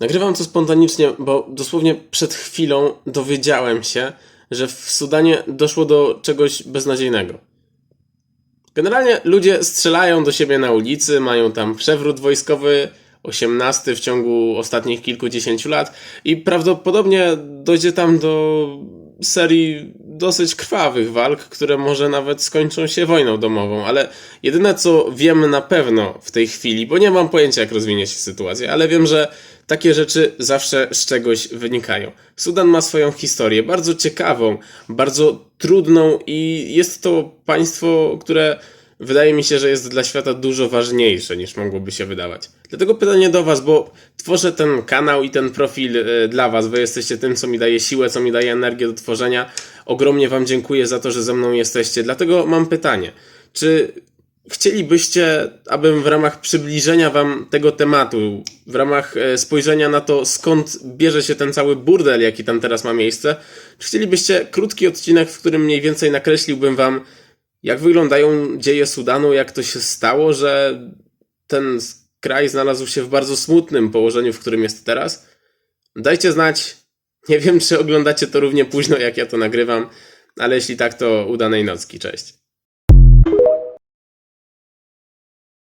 Nagrywam to spontanicznie, bo dosłownie przed chwilą dowiedziałem się, że w Sudanie doszło do czegoś beznadziejnego. Generalnie ludzie strzelają do siebie na ulicy, mają tam przewrót wojskowy, 18 w ciągu ostatnich kilkudziesięciu lat i prawdopodobnie dojdzie tam do serii dosyć krwawych walk, które może nawet skończą się wojną domową, ale jedyne co wiem na pewno w tej chwili, bo nie mam pojęcia jak rozwinie się sytuacja, ale wiem, że takie rzeczy zawsze z czegoś wynikają. Sudan ma swoją historię, bardzo ciekawą, bardzo trudną i jest to państwo, które wydaje mi się, że jest dla świata dużo ważniejsze niż mogłoby się wydawać. Dlatego pytanie do Was, bo tworzę ten kanał i ten profil e, dla Was. Wy jesteście tym, co mi daje siłę, co mi daje energię do tworzenia. Ogromnie Wam dziękuję za to, że ze mną jesteście. Dlatego mam pytanie. Czy chcielibyście, abym w ramach przybliżenia Wam tego tematu, w ramach e, spojrzenia na to, skąd bierze się ten cały burdel, jaki tam teraz ma miejsce, czy chcielibyście krótki odcinek, w którym mniej więcej nakreśliłbym Wam, jak wyglądają dzieje Sudanu, jak to się stało, że ten kraj znalazł się w bardzo smutnym położeniu, w którym jest teraz? Dajcie znać. Nie wiem, czy oglądacie to równie późno, jak ja to nagrywam, ale jeśli tak, to udanej nocki. Cześć.